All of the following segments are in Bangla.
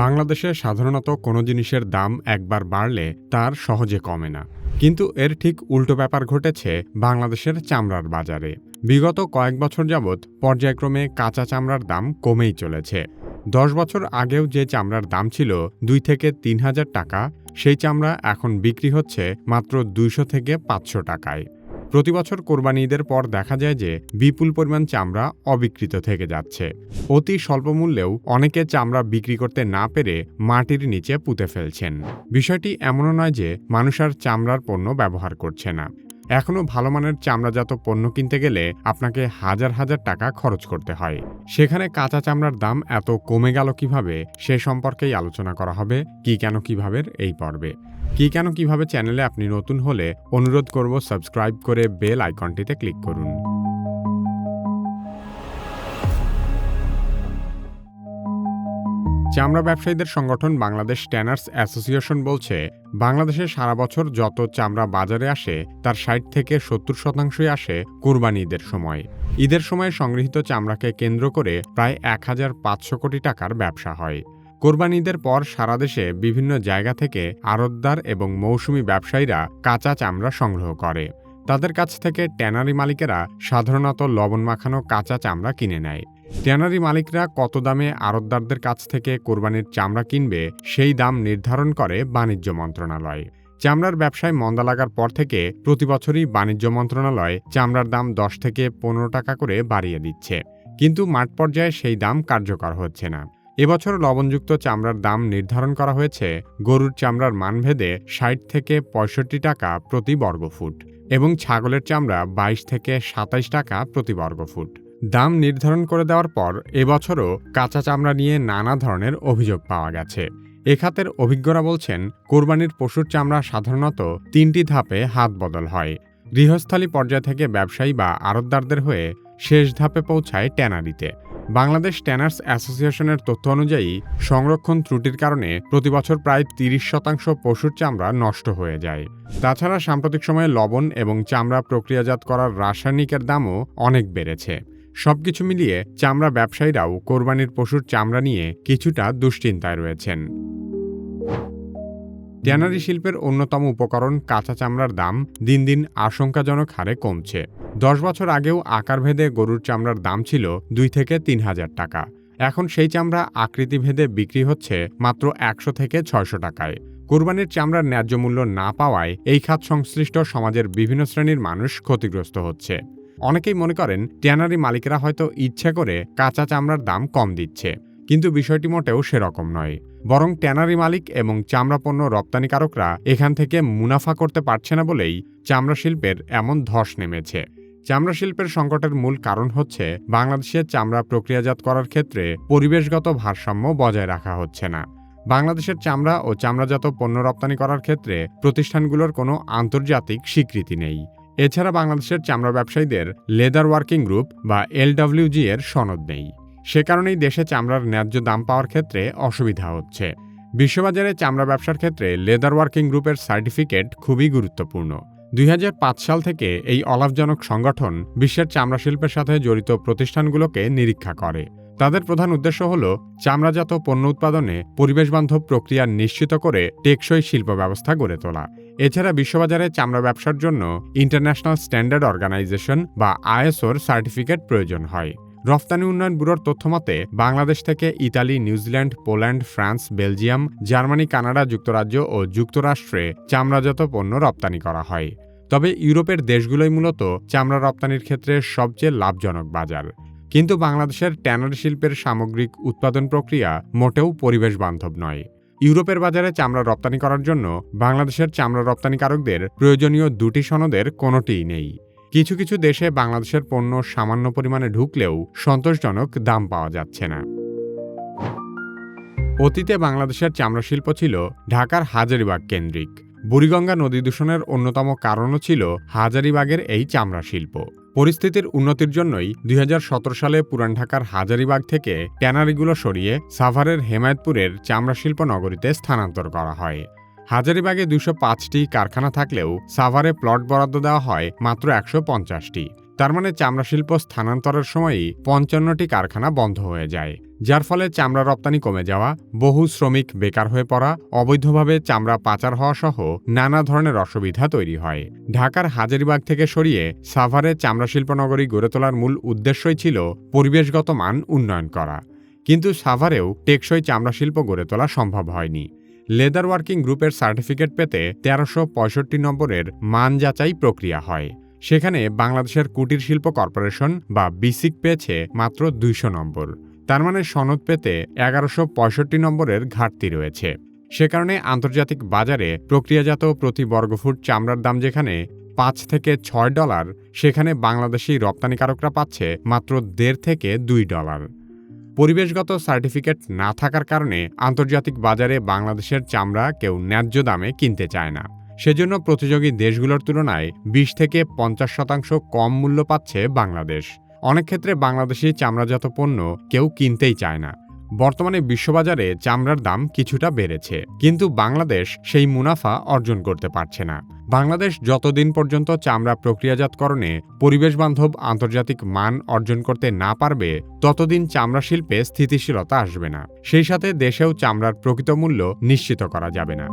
বাংলাদেশে সাধারণত কোনো জিনিসের দাম একবার বাড়লে তার সহজে কমে না। কিন্তু এর ঠিক উল্টো ব্যাপার ঘটেছে বাংলাদেশের চামড়ার বাজারে। বিগত কয়েক বছর যাবৎ পর্যায়ক্রমে কাঁচা চামড়ার দাম কমেই চলেছে। দশ বছর আগেও যে চামড়ার দাম ছিল দুই থেকে তিন হাজার টাকা, সেই চামড়া এখন বিক্রি হচ্ছে মাত্র দুইশো থেকে পাঁচশো টাকায়। প্রতি বছর কোরবানি ঈদের পর দেখা যায় যে বিপুল পরিমাণ চামড়া অবিকৃত থেকে যাচ্ছে। অতি স্বল্প মূল্যেও অনেকে চামড়া বিক্রি করতে না পেরে মাটির নিচে পুঁতে ফেলছেন। বিষয়টি এমনও নয় যে মানুষ আর চামড়ার পণ্য ব্যবহার করছে না। এখনও ভালো মানের চামড়াজাত পণ্য কিনতে গেলে আপনাকে হাজার হাজার টাকা খরচ করতে হয়। সেখানে কাঁচা চামড়ার দাম এত কমে গেল কীভাবে, সে সম্পর্কেই আলোচনা করা হবে, কি কেন কীভাবে এই পর্বে। কি কেন, কীভাবে চ্যানেলে আপনি নতুন হলে অনুরোধ করব সাবস্ক্রাইব করে বেল আইকনটিতে ক্লিক করুন। চামড়া ব্যবসায়ীদের সংগঠন বাংলাদেশ ট্যানার্স অ্যাসোসিয়েশন বলছে, বাংলাদেশে সারা বছর যত চামড়া বাজারে আসে, তার ষাট থেকে সত্তর শতাংশই আসে কুরবানি ঈদের সময়। ঈদের সময় সংগৃহীত চামড়াকে কেন্দ্র করে প্রায় এক হাজার পাঁচশো কোটি টাকার ব্যবসা হয়। কোরবানি ঈদের পর সারা দেশে বিভিন্ন জায়গা থেকে আড়তদার এবং মৌসুমি ব্যবসায়ীরা কাঁচা চামড়া সংগ্রহ করে। তাদের কাছ থেকে ট্যানারি মালিকেরা সাধারণত লবণ মাখানো কাঁচা চামড়া কিনে নেয়। ট্যানারি মালিকরা কত দামে আড়তদারদের কাছ থেকে কোরবানির চামড়া কিনবে সেই দাম নির্ধারণ করে বাণিজ্য মন্ত্রণালয়। চামড়ার ব্যবসায় মন্দা লাগার পর থেকে প্রতি বছরই বাণিজ্য মন্ত্রণালয় চামড়ার দাম দশ থেকে পনেরো টাকা করে বাড়িয়ে দিচ্ছে। কিন্তু মাঠ পর্যায়ে সেই দাম কার্যকর হচ্ছে না। এবছর লবণযুক্ত চামড়ার দাম নির্ধারণ করা হয়েছে। গরুর চামড়ার মানভেদে ষাট থেকে পঁয়ষট্টি টাকা প্রতি বর্গফুট এবং ছাগলের চামড়া বাইশ থেকে সাতাইশ টাকা প্রতি বর্গফুট। দাম নির্ধারণ করে দেওয়ার পর এবছরও কাঁচা চামড়া নিয়ে নানা ধরনের অভিযোগ পাওয়া গেছে। এ খাতের অভিজ্ঞরা বলছেন, কোরবানির পশুর চামড়া সাধারণত তিনটি ধাপে হাত বদল হয়। গৃহস্থালী পর্যায় থেকে ব্যবসায়ী বা আড়তদারদের হয়ে শেষ ধাপে পৌঁছায় ট্যানারিতে। বাংলাদেশ ট্যানার্স অ্যাসোসিয়েশনের তথ্য অনুযায়ী, সংরক্ষণ ত্রুটির কারণে প্রতিবছর প্রায় তিরিশ শতাংশ পশুর চামড়া নষ্ট হয়ে যায়। তাছাড়া সাম্প্রতিক সময়ে লবণ এবং চামড়া প্রক্রিয়াজাত করার রাসায়নিকের দামও অনেক বেড়েছে। সবকিছু মিলিয়ে চামড়া ব্যবসায়ীরাও কোরবানির পশুর চামড়া নিয়ে কিছুটা দুশ্চিন্তায় রয়েছেন। ট্যানারি শিল্পের অন্যতম উপকরণ কাঁচা চামড়ার দাম দিন দিন আশঙ্কাজনক হারে কমছে। দশ বছর আগেও আকারভেদে গরুর চামড়ার দাম ছিল দুই থেকে তিন হাজার টাকা। এখন সেই চামড়া আকৃতিভেদে বিক্রি হচ্ছে মাত্র একশো থেকে ছয়শো টাকায়। কোরবানির চামড়ার ন্যায্য মূল্য না পাওয়ায় এই খাত সংশ্লিষ্ট সমাজের বিভিন্ন শ্রেণির মানুষ ক্ষতিগ্রস্ত হচ্ছে। অনেকেই মনে করেন, ট্যানারি মালিকেরা হয়তো ইচ্ছে করে কাঁচা চামড়ার দাম কম দিচ্ছে। কিন্তু বিষয়টি মোটেও সেরকম নয়। বরং ট্যানারি মালিক এবং চামড়া পণ্য রপ্তানিকারকরা এখান থেকে মুনাফা করতে পারছে না বলেই চামড়া শিল্পের এমন ধস নেমেছে। চামড়া শিল্পের সংকটের মূল কারণ হচ্ছে বাংলাদেশে চামড়া প্রক্রিয়াজাত করার ক্ষেত্রে পরিবেশগত ভারসাম্য বজায় রাখা হচ্ছে না। বাংলাদেশের চামড়া ও চামড়াজাত পণ্য রপ্তানি করার ক্ষেত্রে প্রতিষ্ঠানগুলোর কোনো আন্তর্জাতিক স্বীকৃতি নেই। এছাড়া বাংলাদেশের চামড়া ব্যবসায়ীদের লেদার ওয়ার্কিং গ্রুপ বা এলডব্লিউজি এর সনদ নেই। সে কারণেই দেশে চামড়ার ন্যায্য দাম পাওয়ার ক্ষেত্রে অসুবিধা হচ্ছে। বিশ্ববাজারে চামড়া ব্যবসার ক্ষেত্রে লেদার ওয়ার্কিং গ্রুপের সার্টিফিকেট খুবই গুরুত্বপূর্ণ। দুই হাজার পাঁচ সাল থেকে এই অলাভজনক সংগঠন বিশ্বের চামড়া শিল্পের সাথে জড়িত প্রতিষ্ঠানগুলোকে নিরীক্ষা করে। তাদের প্রধান উদ্দেশ্য হল চামড়াজাত পণ্য উৎপাদনে পরিবেশবান্ধব প্রক্রিয়া নিশ্চিত করে টেকসই শিল্প ব্যবস্থা গড়ে তোলা। এছাড়া বিশ্ববাজারে চামড়া ব্যবসার জন্য ইন্টারন্যাশনাল স্ট্যান্ডার্ড অর্গানাইজেশন বা আইএসওর সার্টিফিকেট প্রয়োজন হয়। রফতানি উন্নয়ন ব্যুরোর তথ্যমতে বাংলাদেশ থেকে Italy, New Zealand, Poland, France, Belgium, Germany, Canada, যুক্তরাজ্য ও যুক্তরাষ্ট্রে চামড়াজাত পণ্য রপ্তানি করা হয়। তবে ইউরোপের দেশগুলোই মূলত চামড়া রপ্তানির ক্ষেত্রে সবচেয়ে লাভজনক বাজার। কিন্তু বাংলাদেশের ট্যানারি শিল্পের সামগ্রিক উৎপাদন প্রক্রিয়া মোটেও পরিবেশ বান্ধব নয়। ইউরোপের বাজারে চামড়া রপ্তানি করার জন্য বাংলাদেশের চামড়া রপ্তানিকারকদের প্রয়োজনীয় দুটি সনদের কোনোটিই নেই। কিছু কিছু দেশে বাংলাদেশের পণ্য সামান্য পরিমাণে ঢুকলেও সন্তোষজনক দাম পাওয়া যাচ্ছে না। অতীতে বাংলাদেশের চামড়া শিল্প ছিল ঢাকার হাজারিবাগ কেন্দ্রিক। বুড়িগঙ্গা নদী দূষণের অন্যতম কারণও ছিল হাজারিবাগের এই চামড়া শিল্প পরিস্থিতির উন্নতির জন্যই দুই হাজার সতেরো সালে পুরান ঢাকার হাজারিবাগ থেকে ট্যানারিগুলো সরিয়ে সাভারের হেমায়তপুরের চামড়া শিল্প নগরীতে স্থানান্তর করা হয়। হাজারিবাগে দুশো পাঁচটি কারখানা থাকলেও সাভারে প্লট বরাদ্দ দেওয়া হয় মাত্র একশো পঞ্চাশটি। তার মানে চামড়া শিল্প স্থানান্তরের সময়ই পঞ্চান্নটি কারখানা বন্ধ হয়ে যায়। যার ফলে চামড়া রপ্তানি কমে যাওয়া, বহু শ্রমিক বেকার হয়ে পড়া, অবৈধভাবে চামড়া পাচার হওয়া সহ নানা ধরনের অসুবিধা তৈরি হয়। ঢাকার হাজারিবাগ থেকে সরিয়ে সাভারে চামড়া শিল্পনগরী গড়ে তোলার মূল উদ্দেশ্যই ছিল পরিবেশগত মান উন্নয়ন করা। কিন্তু সাভারেও টেকসই চামড়া শিল্প গড়ে তোলা সম্ভব হয়নি। লেদার ওয়ার্কিং গ্রুপের সার্টিফিকেট পেতে তেরোশো পঁয়ষট্টি নম্বরের মান যাচাই প্রক্রিয়া হয়। সেখানে বাংলাদেশের কুটির শিল্প কর্পোরেশন বা বিসিক পেয়েছে মাত্র দুইশো নম্বর। তার মানে সনদ পেতে এগারোশো পঁয়ষট্টি নম্বরের ঘাটতি রয়েছে। সে কারণে আন্তর্জাতিক বাজারে প্রক্রিয়াজাত প্রতি বর্গফুট চামড়ার দাম যেখানে পাঁচ থেকে ছয় ডলার, সেখানে বাংলাদেশি রপ্তানিকারকরা পাচ্ছে মাত্র দেড় থেকে দুই ডলার। পরিবেশগত সার্টিফিকেট না থাকার কারণে আন্তর্জাতিক বাজারে বাংলাদেশের চামড়া কেউ ন্যায্য দামে কিনতে চায় না। সেজন্য প্রতিযোগী দেশগুলোর তুলনায় বিশ থেকে পঞ্চাশ শতাংশ কম মূল্য পাচ্ছে বাংলাদেশ। অনেক ক্ষেত্রে বাংলাদেশি চামড়াজাত পণ্য কেউ কিনতেই চায় না। বর্তমানে বিশ্ববাজারে চামড়ার দাম কিছুটা বেড়েছে, কিন্তু বাংলাদেশ সেই মুনাফা অর্জন করতে পারছে না। বাংলাদেশ যতদিন পর্যন্ত চামড়া প্রক্রিয়াজাতকরণে পরিবেশবান্ধব আন্তর্জাতিক মান অর্জন করতে না পারবে, ততদিন চামড়া শিল্পে স্থিতিশীলতা আসবে না। সেই সাথে দেশেও চামড়ার প্রকৃত মূল্য নিশ্চিত করা যাবে না।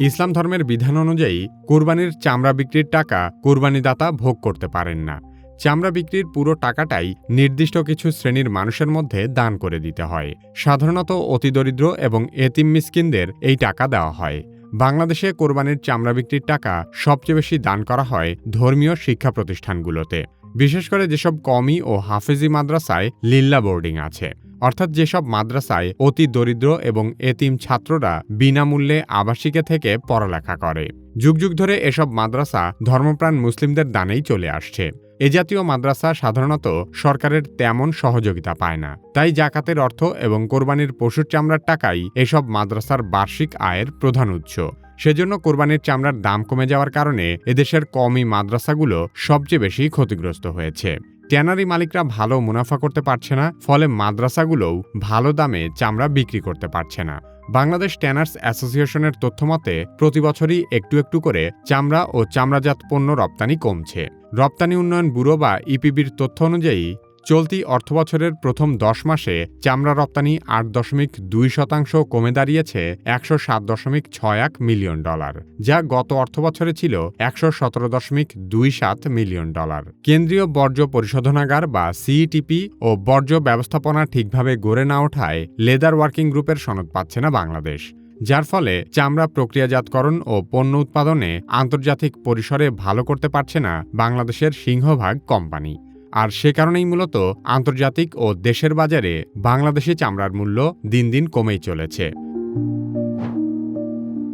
ইসলাম ধর্মের বিধান অনুযায়ী, কোরবানির চামড়া বিক্রির টাকা কোরবানিদাতা ভোগ করতে পারেন না। চামড়া বিক্রির পুরো টাকাটাই নির্দিষ্ট কিছু শ্রেণির মানুষের মধ্যে দান করে দিতে হয়। সাধারণত অতিদরিদ্র এবং এতিম মিসকিনদের এই টাকা দেওয়া হয়। বাংলাদেশে কোরবানির চামড়া বিক্রির টাকা সবচেয়ে বেশি দান করা হয় ধর্মীয় শিক্ষা প্রতিষ্ঠানগুলোতে। বিশেষ করে যেসব কমি ও হাফেজি মাদ্রাসায় লিল্লা বোর্ডিং আছে। অর্থাৎ যেসব মাদ্রাসায় অতি দরিদ্র এবং এতিম ছাত্ররা বিনামূল্যে আবাসিকে থেকে পড়ালেখা করে। যুগ যুগ ধরে এসব মাদ্রাসা ধর্মপ্রাণ মুসলিমদের দানেই চলে আসছে। এ জাতীয় মাদ্রাসা সাধারণত সরকারের তেমন সহযোগিতা পায় না। তাই জাকাতের অর্থ এবং কোরবানির পশুর চামড়ার টাকাই এসব মাদ্রাসার বার্ষিক আয়ের প্রধান উৎস। সেজন্য কোরবানির চামড়ার দাম কমে যাওয়ার কারণে এদেশের কমই মাদ্রাসাগুলো সবচেয়ে বেশি ক্ষতিগ্রস্ত হয়েছে। ট্যানারি মালিকরা ভালো মুনাফা করতে পারছে না, ফলে মাদ্রাসাগুলোও ভালো দামে চামড়া বিক্রি করতে পারছে না। বাংলাদেশ ট্যানার্স অ্যাসোসিয়েশনের তথ্যমতে প্রতি বছরই একটু একটু করে চামড়া ও চামড়াজাত পণ্য রপ্তানি কমছে। রপ্তানি উন্নয়ন ব্যুরো বা ইপিবির তথ্য অনুযায়ী, চলতি অর্থবছরের প্রথম দশ মাসে চামড়া রপ্তানি আট দশমিক দুই শতাংশ কমে দাঁড়িয়েছে একশো সাত দশমিক ছয় এক মিলিয়ন ডলার, যা গত অর্থবছরে ছিল একশো সতেরো দশমিক দুই সাত মিলিয়ন ডলার। কেন্দ্রীয় বর্জ্য পরিশোধনাগার বা সিইটিপি ও বর্জ্য ব্যবস্থাপনা ঠিকভাবে গড়ে না ওঠায় লেদার ওয়ার্কিং গ্রুপের সনদ পাচ্ছে না বাংলাদেশ। যার ফলে চামড়া প্রক্রিয়াজাতকরণ ও পণ্য উৎপাদনে আন্তর্জাতিক পরিসরে ভালো করতে পারছে না বাংলাদেশের সিংহভাগ কোম্পানি। আর সে কারণেই মূলত আন্তর্জাতিক ও দেশের বাজারে বাংলাদেশি চামড়ার মূল্য দিন দিন কমেই চলেছে।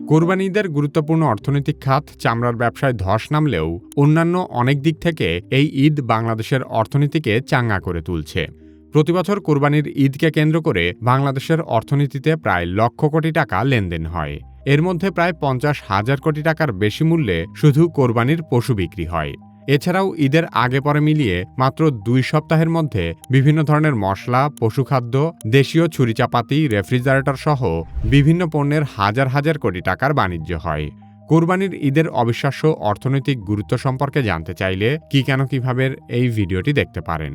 কোরবানিদের গুরুত্বপূর্ণ অর্থনৈতিক খাত চামড়ার ব্যবসায় ধস নামলেও অন্যান্য অনেক দিক থেকে এই ঈদ বাংলাদেশের অর্থনীতিকে চাঙ্গা করে তুলছে। প্রতিবছর কোরবানির ঈদকে কেন্দ্র করে বাংলাদেশের অর্থনীতিতে প্রায় লক্ষ কোটি টাকা লেনদেন হয়। এর মধ্যে প্রায় পঞ্চাশ হাজার কোটি টাকার বেশি মূল্যে শুধু কোরবানির পশু বিক্রি হয়। এছাড়াও ঈদের আগে পরে মিলিয়ে মাত্র দুই সপ্তাহের মধ্যে বিভিন্ন ধরনের মশলা, পশুখাদ্য, দেশীয় ছুরিচাপাতি, রেফ্রিজারেটর সহ বিভিন্ন পণ্যের হাজার হাজার কোটি টাকার বাণিজ্য হয়। কোরবানির ঈদের অবিশ্বাস্য অর্থনৈতিক গুরুত্ব সম্পর্কে জানতে চাইলে কি কেন কীভাবে এই ভিডিওটি দেখতে পারেন।